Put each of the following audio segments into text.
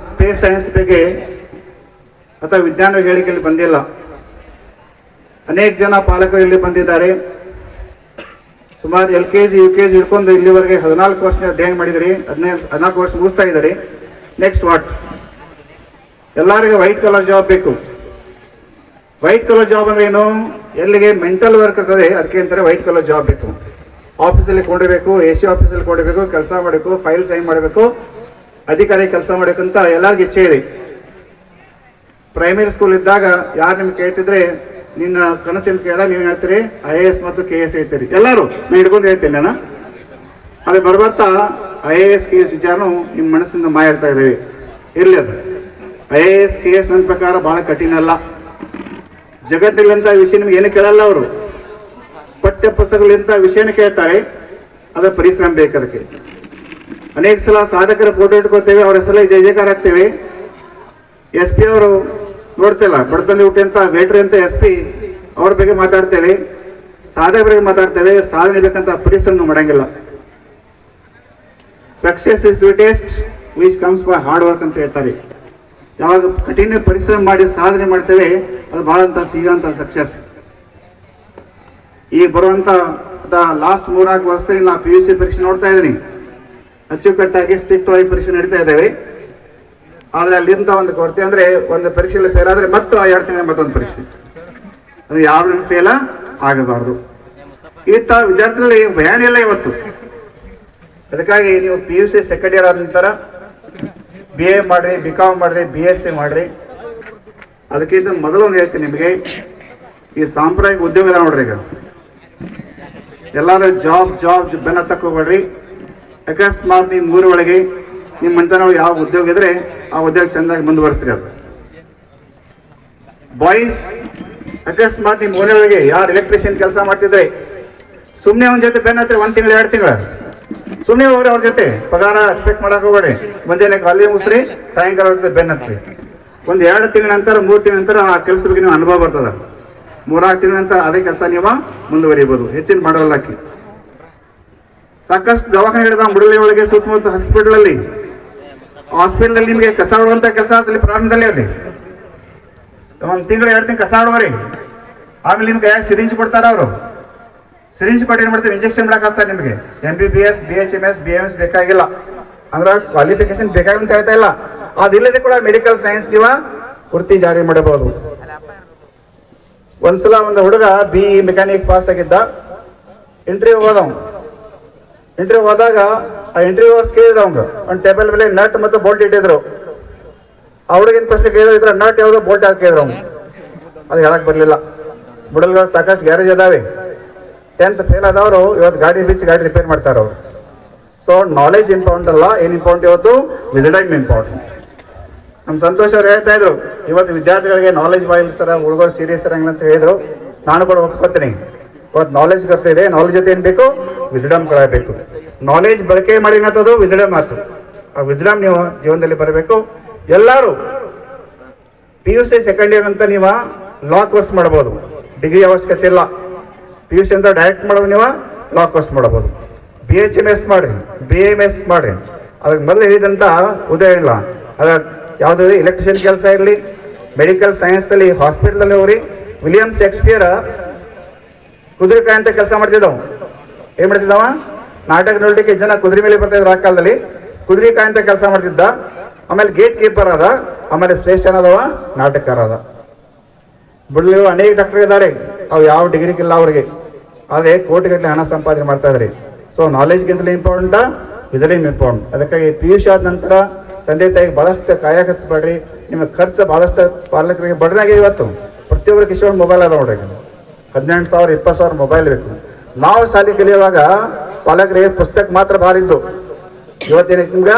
Space science ಬಗ್ಗೆ ಅಥವಾ ವಿಜ್ಞಾನ ಹೇಳಿಕೆಯಲ್ಲಿ ಬಂದಿಲ್ಲ. ಅನೇಕ ಜನ ಪಾಲಕರು ಇಲ್ಲಿ ಬಂದಿದ್ದಾರೆ. ಸುಮಾರು L K G, U K G ಹಿಡ್ಕೊಂಡು ಇಲ್ಲಿವರೆಗೆ ಹದಿನಾಲ್ಕು ವರ್ಷ ಅಧ್ಯಯನ ಮಾಡಿದಿರಿ. ಹದಿನೈದು, ಹದಿನಾಲ್ಕು ವರ್ಷ ಮುಗಿಸ್ತಾ ಇದ್ದಾರೆ. ನೆಕ್ಸ್ಟ್ ವಾಟ್ ಎಲ್ಲರಿಗೂ ವೈಟ್ ಕಲರ್ ಜಾಬ್ ಬೇಕು. ವೈಟ್ ಕಲರ್ ಜಾಬ್ ಅಂದ್ರೆ ಏನು? ಎಲ್ಲಿಗೆ ಮೆಂಟಲ್ ವರ್ಕ್ ಇರ್ತದೆ, ಅದಕ್ಕೆ ಅಂತಾರೆ ವೈಟ್ ಕಲರ್ ಜಾಬ್ ಬೇಕು. ಆಫೀಸಲ್ಲಿ ಕೊಂಡಿರಬೇಕು ಎ ಸಿ ಆಫೀಸಲ್ಲಿ ಕೊಡಬೇಕು ಕೆಲಸ ಮಾಡಬೇಕು ಫೈಲ್ ಸೈನ್ ಮಾಡಬೇಕು ಅಧಿಕಾರಿ ಕೆಲಸ ಮಾಡಬೇಕಂತ ಎಲ್ಲರಿಗೂ ಇಚ್ಛೆ ಇದೆ. ಪ್ರೈಮರಿ ಸ್ಕೂಲ್ ಇದ್ದಾಗ ಯಾರು ನಿಮ್ಗೆ ಕೇಳ್ತಿದ್ರೆ, ನಿನ್ನ ಕನಸಿನ ಕೇಳಿದಾಗ ನೀವು ಹೇಳ್ತೀರಿ ಐ ಎ ಎಸ್ ಮತ್ತು ಕೆ ಎಸ್ ಹೇಳ್ತೀರಿ. ಎಲ್ಲರೂ ನಾನು ಹಿಡ್ಕೊಂಡು ಹೇಳ್ತೀನಿ ನಾನು ಅದೇ ಬರ್ಬರ್ತಾ I A S K S ವಿಚಾರನು ನಿಮ್ಮ ಮನಸ್ಸಿಂದ ಮಾಯಾಡ್ತಾ ಇದ್ದೀವಿ. ಇರಲಿ ಅದು I A S K S ನನ್ನ ಪ್ರಕಾರ ಭಾಳ ಕಠಿಣ ಅಲ್ಲ. ಜಗತ್ತಿಲ್ಲಂಥ ವಿಷಯ ನಿಮ್ಗೆ ಏನು ಕೇಳಲ್ಲ ಅವರು. ಪಠ್ಯ ಪುಸ್ತಕಗಳಿಂಥ ವಿಷಯನ ಕೇಳ್ತಾರೆ, ಅದರ ಪರಿಶ್ರಮ ಬೇಕು ಅದಕ್ಕೆ. ಅನೇಕ ಸಲ ಸಾಧಕರ ಫೋಟೋ ಇಟ್ಕೋತೇವೆ, ಅವ್ರ ಹೆಸರಲ್ಲಿ ಜಯ ಜಯಕಾರ ಹಾಕ್ತೇವೆ. ಎಸ್ ಪಿ ಅವರು ನೋಡ್ತಿಲ್ಲ ಬಡತಲ್ಲಿ ಹುಟ್ಟಿ ಅಂತ ವೇಟ್ರಿ ಅಂತ ಎಸ್ ಪಿ ಅವ್ರ ಬಗ್ಗೆ ಮಾತಾಡ್ತೇವೆ. ಬಗ್ಗೆ ಮಾತಾಡ್ತೇವೆ ಸಾಧನೆ ಬೇಕಂತ ಪರಿಶ್ರಮ ಮಾಡಂಗಿಲ್ಲ. Success is sweetest which comes by hard work ಅಂತ ಹೇಳ್ತಾರೆ. ಯಾವಾಗ ಕಠಿಣ ಪರಿಶ್ರಮ ಮಾಡಿ ಸಾಧನೆ ಮಾಡ್ತೇವೆ, ಅದು ಬಹಳ ಅಂತ ಸಿಗೋಂಥ ಸಕ್ಸಸ್ ಈ ಬರುವಂತ ಲಾಸ್ಟ್ ಮೂರ್ನಾಲ್ಕು ವರ್ಷದಲ್ಲಿ ನಾ ಪಿ ಯು ಸಿ ಪರೀಕ್ಷೆ ನೋಡ್ತಾ ಇದ್ದೀನಿ. ಅಚ್ಚುಕಟ್ಟಾಗಿ ಸ್ಟ್ರಿಕ್ಟ್ ವಾಗಿ ಪರೀಕ್ಷೆ ನಡೀತಾ ಇದ್ದೇವೆ. ಆದ್ರೆ ಅಲ್ಲಿಂದ ಒಂದು ಕೊರತೆ ಅಂದ್ರೆ ಒಂದು ಪರೀಕ್ಷೆಯಲ್ಲಿ ಫೇಲ್ ಆದರೆ ಮತ್ತೆ ಎರಡು ತಿಂಗಳ ಮತ್ತೊಂದು ಪರೀಕ್ಷೆ. ಅದು ಯಾವ ಫೇಲ ಆಗಬಾರ್ದು. ಇತ್ತ ವಿದ್ಯಾರ್ಥಿಗಳಲ್ಲಿ ಭಯಾನ ಇಲ್ಲ ಇವತ್ತು. ಅದಕ್ಕಾಗಿ ನೀವು P U C second year ಆದ ನಂತರ ಬಿ ಎ ಮಾಡ್ರಿ ಬಿ ಕಾಮ್ ಮಾಡ್ರಿ ಬಿ ಎಸ್ ಸಿ ಮಾಡ್ರಿ. ಅದಕ್ಕಿಂತ ಮೊದಲು ಒಂದು ಹೇಳ್ತೀನಿ ನಿಮಗೆ, ಈ ಸಾಂಪ್ರದಾಯಿಕ ಉದ್ಯೋಗ ನೋಡ್ರಿ ಈಗ. ಎಲ್ಲರೂ ಜಾಬ್ ಜಾಬ್ ಬೆನ್ನ ತಕ್ಕೋಬೇಡ್ರಿ. ಅಕಸ್ಮಾತ್ ನೀವು ಮೂರೊಳಗೆ ನಿಮ್ಮ ಮನೆತನ ಯಾವ ಉದ್ಯೋಗ ಇದ್ರೆ ಆ ಉದ್ಯೋಗ ಚೆನ್ನಾಗಿ ಮುಂದುವರಿಸ್ರಿ ಅದು. ಬಾಯ್ಸ್ ಅಕಸ್ಮಾತ್ ನಿಮ್ಮ ಮನೆಯೊಳಗೆ ಯಾರು ಎಲೆಕ್ಟ್ರಿಷಿಯನ್ ಕೆಲಸ ಮಾಡ್ತಿದ್ರೆ ಸುಮ್ಮನೆ ಅವನ ಜೊತೆ ಬೆನ್ನ ಹತ್ರ ಒಂದ್ ತಿಂಗಳು, ಎರಡು ತಿಂಗಳು. ಸುಮ್ಮನೆ ಹೋಗ್ರಿ ಅವ್ರ ಜೊತೆ ಪಗಾರ ಎಕ್ಸ್ಪೆಕ್ಟ್ ಮಾಡಕ್ಕೆ ಹೋಗ್ಬೇಡಿ. ಮುಂಜಾನೆ ಕಾಲಿ ಮುಸ್ರಿ, ಸಾಯಂಕಾಲ ಜೊತೆ ಬೆನ್ನ ಹತ್ರಿ. ಒಂದು ಎರಡು ತಿಂಗಳ ನಂತರ, ಮೂರು ತಿಂಗಳ ನಂತರ ಆ ಕೆಲಸ ಬಗ್ಗೆ ನೀವು ಅನುಭವ ಬರ್ತದ. ಮೂರಾರು ತಿಂಗಳ ನಂತರ ಅದೇ ಕೆಲಸ ನೀವು ಮುಂದುವರಿಬೋದು. ಹೆಚ್ಚಿನ ಮಾಡೋಲ್ಲಕ್ಕಿ ಸಾಕಷ್ಟು ದವಾಖಾನೆಗಳಿದಾವ ಮುಡಲಿ ಒಳಗೆ ಸುತ್ತಮುತ್ತ ಹಾಸ್ಪಿಟಲ್ ಅಲ್ಲಿ. ಹಾಸ್ಪಿಟಲ್ ಅಲ್ಲಿ ನಿಮಗೆ ಕಸ ಹೊಡುವಂತ ಕೆಲಸ ಅಲ್ಲಿ ಪ್ರಾರಂಭದಲ್ಲಿ ಅಲ್ಲಿ ಒಂದು ತಿಂಗಳು, ಎರಡು ತಿಂಗಳು ಕಸ ಹೊಡುವರಿ. ಆಮೇಲೆ ನಿಮ್ಗೆ ಸಿರಿಂಜ್ ಕೊಡ್ತಾರ ಅವರು? ಸಿರಿಂಜ್ ಕೊಟ್ಟು ಏನ್ ಮಾಡ್ತಾರೆ? ಇಂಜೆಕ್ಷನ್ ಮಾಡಕ್ಕೆ ಹಾಕ್ತಾರೆ ನಿಮಗೆ. M B B S B H M S B M S ಬೇಕಾಗಿಲ್ಲ. ಅಂದ್ರೆ ಕ್ವಾಲಿಫಿಕೇಶನ್ ಬೇಕಾಗಿಲ್ಲ ಅಂತ ಹೇಳ್ತಾ ಇಲ್ಲ. ಅದಿಲ್ಲದೆ ಕೂಡ ಮೆಡಿಕಲ್ ಸೈನ್ಸ್ ನೀವ ವೃತ್ತಿ ಜಾರಿ ಮಾಡಬಹುದು. ಒಂದ್ಸಲ ಒಂದು ಹುಡುಗ ಬಿ ಮೆಕ್ಯಾನಿಕ್ ಪಾಸ್ ಆಗಿದ್ದ. ಇಂಟರ್ವ್ಯೂ ಹೋದವ್ ಇಂಟರ್ವ್ಯೂ ಹೋದಾಗ, ಆ ಇಂಟರ್ವ್ಯೂ ಕೇಳಿದ್ರು ಅವ್ರು. ಒಂದು ಟೇಬಲ್ ಮೇಲೆ ನಟ್ ಮತ್ತು ಬೋಲ್ಟ್ ಇಟ್ಟಿದ್ರು. ಅವ್ರಿಗೇನು ಪ್ರಶ್ನೆ ಕೇಳಿದ್ರೆ ನಟ್ ಯಾವುದೋ ಬೋಲ್ಟ್ ಹಾಕಿದ್ರು ಅವ್ನು ಅದು ಹೇಳಕ್ ಬರಲಿಲ್ಲ. ಬುಡಲ್ಗಳು ಸಾಕಷ್ಟು ಗ್ಯಾರೇಜ್ ಅದಾವೆ. ಟೆಂತ್ ಫೇಲ್ ಆದವರು ಇವತ್ತು ಗಾಡಿ ಬಿಚ್ಚಿ ಗಾಡಿ ರಿಪೇರ್ ಮಾಡ್ತಾರೆ ಅವರು. ಸೊ ನಾಲೆಜ್ ಇಂಪಾರ್ಟೆಂಟ್ ಅಲ್ಲ, ಏನ್ ಇಂಪಾರ್ಟೆಂಟ್ ಇವತ್ತು? ವಿಸಿಟೈಮ್ ಇಂಪಾರ್ಟೆಂಟ್ ನಮ್ಮ ಸಂತೋಷ್ ಅವ್ರು ಹೇಳ್ತಾ ಇದ್ರು, ಇವತ್ತು ವಿದ್ಯಾರ್ಥಿಗಳಿಗೆ ನಾಲೆಜ್ ಬಾಯಿಲ್ ಸರ, ಹುಡುಗರು ಸೀರಿಯಸ್ ಇರಂಗಿಲ್ಲ ಅಂತ ಹೇಳಿದ್ರು. ನಾನು ಕೂಡ ಒಪ್ಕೊತೀನಿ. ಇವತ್ತು ನಾಲೆಜ್ ಇದೆ ನಾಲೆಜ್ ಜೊತೆ ಏನು ಬೇಕು? ವಿಸಿಡಮ್ ಬೇಕು. ನಾಲೆಜ್ ಬಳಕೆ ಮಾಡಿ ಏನಂತದ್ದು ವಿಸ್ಡಮ್ ಆಯ್ತು ಆ ವಿಸಿಡಮ್ ನೀವು ಜೀವನದಲ್ಲಿ ಬರಬೇಕು. ಎಲ್ಲರೂ P U C second year ಅಂತ ನೀವು ಲಾ ಕೋರ್ಸ್ ಮಾಡಬಹುದು ಡಿಗ್ರಿ ಅವಶ್ಯಕತೆ ಇಲ್ಲ. ಪಿ ಯು ಸಿ ಅಂತ ಡೈರೆಕ್ಟ್ ಮಾಡೋದು ನೀವು ಲಾ ಕೋರ್ಸ್ ಮಾಡಬಹುದು ಬಿ ಎಚ್ ಎಂ ಎಸ್ ಮಾಡ್ರಿ ಬಿ ಎಂ ಎಸ್ ಮಾಡ್ರಿ ಅದಕ್ಕೆ ಮೊದಲು ಹೇಳಿದಂತ ಉದಯ ಇಲ್ಲ. ಅದ ಯಾವುದೇ ಎಲೆಕ್ಟ್ರಿಷಿಯನ್ ಕೆಲಸ ಇರಲಿ ಮೆಡಿಕಲ್ ಸೈನ್ಸ್ ಅಲ್ಲಿ ಹಾಸ್ಪಿಟಲ್ ಅಲ್ಲಿ ಹೋಗ್ರಿ. ವಿಲಿಯಮ್ಸ್ ಶೇಕ್ಸ್ಪಿಯರ್ ಕುದುರೆಕಾಯಿ ಅಂತ ಕೆಲಸ ಮಾಡ್ತಿದ್ದವ್. ಏನ್ ಮಾಡ್ತಿದ್ದವ? ನಾಟಕ ನೋಡ್ಲಿಕ್ಕೆ ಜನ ಕುದುರೆ ಮೇಲೆ ಬರ್ತಾ ಇದ್ರು ಆ ಕಾಲದಲ್ಲಿ. ಕುದುರೆಕಾಯಿ ಅಂತ ಕೆಲಸ ಮಾಡ್ತಿದ್ದ. ಆಮೇಲೆ ಗೇಟ್ ಕೀಪರ್ ಅದ ಆಮೇಲೆ ಶ್ರೇಷ್ಠ ಏನದವ? ನಾಟಕಕಾರ ಅದ ಬಿಡ್ಲಿರೋ ಅನೇಕ ಡಾಕ್ಟರ್ ಇದ್ದಾರೆ. ಅವು ಯಾವ ಡಿಗ್ರಿಗಿಲ್ಲ ಅವ್ರಿಗೆ. ಆದ್ರೆ ಕೋಟಿಗಟ್ಟಲೆ ಹಣ ಸಂಪಾದನೆ ಮಾಡ್ತಾ ಇದ್ರಿ ಸೊ ನಾಲೆಜ್ಗಿಂತಲೂ ಇಂಪಾರ್ಟೆಂಟ್ ವಿಸಿಟಿಂಗ್ ಇಂಪಾರ್ಟೆಂಟ್ ಅದಕ್ಕಾಗಿ ಪಿ ಯು ಸಿ ಆದ ನಂತರ ತಂದೆ ತಾಯಿಗೆ ಬಹಳಷ್ಟು ಕಾಯ ಕಲಿಸ್ಬೇಡ್ರಿ ನಿಮ್ಮ ಖರ್ಚು ಬಹಳಷ್ಟು ಪಾಲಕರಿಗೆ ಬಡ್ರಾಗಿ ಇವತ್ತು. ಪ್ರತಿಯೊಬ್ಬರು ಕಿಶೋರ್ ಮೊಬೈಲ್ ಅದ ನೋಡ್ರಿ. ಹದಿನೆಂಟು ಸಾವಿರ, ಇಪ್ಪತ್ತು ಸಾವಿರ ಮೊಬೈಲ್ ಬೇಕು. ನಾವು ಶಾಲೆ ಕಲಿಯುವಾಗ ಪಾಲಕರಿಗೆ ಪುಸ್ತಕ ಮಾತ್ರ ಬಾರಿದ್ದು ಇವತ್ತಿನ ನಿಮ್ಗೆ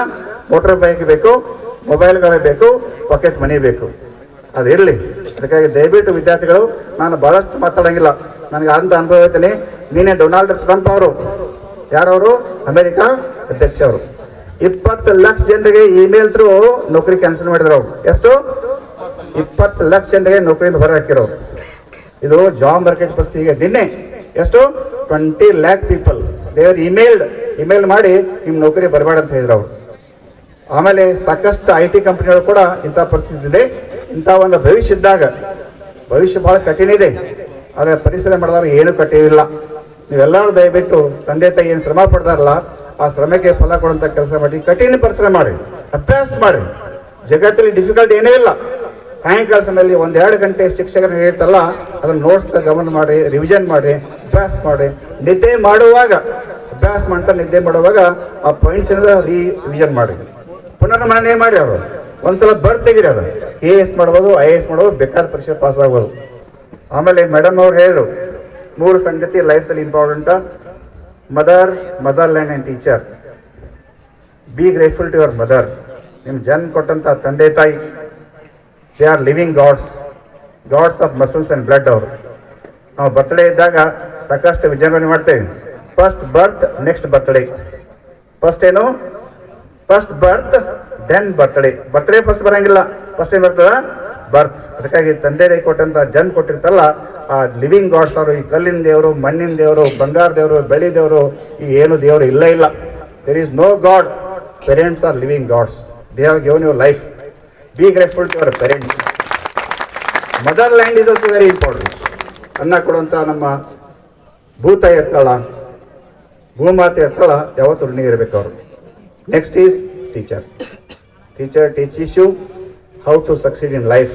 ಮೋಟರ್ ಬೈಕ್ ಬೇಕು ಮೊಬೈಲ್ಗಳೇ ಬೇಕು ಪಾಕೆಟ್ ಮನಿ ಬೇಕು. ಅದು ಇರಲಿ. ಅದಕ್ಕಾಗಿ ದಯವಿಟ್ಟು ವಿದ್ಯಾರ್ಥಿಗಳು, ನಾನು ಭಾಳಷ್ಟು ಮಾತಾಡೋಂಗಿಲ್ಲ. ನನಗೆ ಅಂತ ಅನುಭವ ಹೇಳ್ತೀನಿ ನೀನೇ ಡೊನಾಲ್ಡ್ ಟ್ರಂಪ್ ಅವರು. ಯಾರವರು? ಅಮೆರಿಕ ಅಧ್ಯಕ್ಷ ಅವರು. ಇಪ್ಪತ್ತು ಲಕ್ಷ ಜನರಿಗೆ ಇಮೇಲ್ ಥ್ರೂ ನೌಕರಿ ಕ್ಯಾನ್ಸಲ್ ಮಾಡಿದ್ರು ಅವರು. ಎಷ್ಟು? ಇಪ್ಪತ್ತು ಲಕ್ಷ ಜನರಿಗೆ ನೌಕರಿಯಿಂದ ಹೊರ ಹಾಕಿರೋ ಇದು ಜಾಬ್ ಮಾರ್ಕೆಟ್ ಪರಿಸ್ಥಿತಿ ಈಗ ನಿನ್ನೆ ಎಷ್ಟು? ಟ್ವೆಂಟಿ ಲ್ಯಾಕ್ ಪೀಪಲ್ ದೇವರ್ ಇಮೇಲ್ಡ್ ಇಮೇಲ್ ಮಾಡಿ ನಿಮ್ಮ ನೌಕರಿ ಬರಬೇಡ ಅಂತ ಹೇಳಿದ್ರು ಅವರು. ಆಮೇಲೆ ಸಾಕಷ್ಟು ಐ ಟಿ ಕಂಪನಿಗಳು ಕೂಡ ಇಂಥ ಪರಿಸ್ಥಿತಿ ಇದೆ. ಇಂಥ ಒಂದು ಭವಿಷ್ಯ ಇದ್ದಾಗ ಭವಿಷ್ಯ ಬಹಳ ಕಠಿಣ ಇದೆ. ಆದರೆ ಪರಿಸರ ಮಾಡಿದಾಗ ಏನು ಕಠಿಣ ನೀವೆಲ್ಲರೂ ದಯವಿಟ್ಟು ತಂದೆ ತಾಯಿ ಏನು ಶ್ರಮ ಪಡ್ತಾರಲ್ಲ, ಆ ಶ್ರಮಕ್ಕೆ ಫಲ ಕೊಡುವಂಥ ಕೆಲಸ ಮಾಡಿ, ಕಠಿಣ ಪರಿಸರ ಮಾಡಿ, ಅಭ್ಯಾಸ ಮಾಡಿ. ಜಗತ್ತಲ್ಲಿ ಡಿಫಿಕಲ್ಟ್ ಏನೇ ಇಲ್ಲ. ಸಾಯಂಕಾಲ ಸಮಯದಲ್ಲಿ ಒಂದೆರಡು ಗಂಟೆ ಶಿಕ್ಷಕರು ಹೇಳ್ತಲ್ಲ, ಅದನ್ನು ನೋಟ್ಸ್ ಗಮನ ಮಾಡಿ ರಿವಿಷನ್ ಮಾಡಿ, ಅಭ್ಯಾಸ ಮಾಡಿ. ನಿದ್ದೆ ಮಾಡುವಾಗ, ಅಭ್ಯಾಸ ಮಾಡ್ತಾ ನಿದ್ದೆ ಮಾಡುವಾಗ ಆ ಪಾಯಿಂಟ್ಸ್ ರಿವಿಷನ್ ಮಾಡಿ. ಪುನರ್ಮನನೆ ಮಾಡಿ ಅವರು? ಒಂದ್ಸಲ ಬರ್ ತೆಗಿರಿ ಅದು. ಎ ಎಸ್ ಮಾಡ್ಬೋದು ಐ ಎ ಎಸ್ ಮಾಡ್ಬೋದು, ಬೇಕಾದ ಪರೀಕ್ಷೆ ಪಾಸ್ ಆಗ್ಬೋದು. ಆಮೇಲೆ ಮೇಡಮ್ ಅವ್ರು ಹೇಳಿದ್ರು, ಮೂರು ಸಂಗತಿ ಲೈಫಲ್ಲಿ important mother motherland and teacher be grateful to your mother ನಿಮ್ಮ ಜನ್ ಕೊಟ್ಟಂಥ ತಂದೆ ತಾಯಿ. They are living gods gods of muscles and blood ಅವರು. ನಾವು ಬರ್ತ್ಡೇ ಇದ್ದಾಗ ಸಾಕಷ್ಟು ವಿಜೃಂಭಣೆ ಮಾಡ್ತೇವೆ. First birth next birthday first ಏನು? First birth then birthday birthday first ಬರಂಗಿಲ್ಲ. ಫಸ್ಟ್ ಏನು ಬರ್ತದ? ಬರ್ತ್ ಅದಕ್ಕಾಗಿ ತಂದೆ ತಾಯಿ ಕೊಟ್ಟಂತ ಜನ್ ಕೊಟ್ಟಿರ್ತಲ್ಲ, ಆ ಲಿವಿಂಗ್ ಗಾಡ್ಸ್ ಅವರು, ಈ ಕಲ್ಲಿನ ದೇವರು, ಮಣ್ಣಿನ ದೇವರು, ಬಂಗಾರ ದೇವರು, ಬೆಳ್ಳಿ ದೇವರು, ಈ ಏನು ದೇವರು ಇಲ್ಲ ಇಲ್ಲ. There is no god parents are living gods they have given your life be grateful to our parents motherland is also very important ಅನ್ನ ಕೊಡುವಂಥ ನಮ್ಮ ಭೂತ ಇರ್ತಾಳ ಭೂಮಾತೆ ಇರ್ತಾಳ ಯಾವತ್ತು ಋಣಿ ಇರಬೇಕು ಅವರು. Next is teacher teacher teach issue how to succeed in life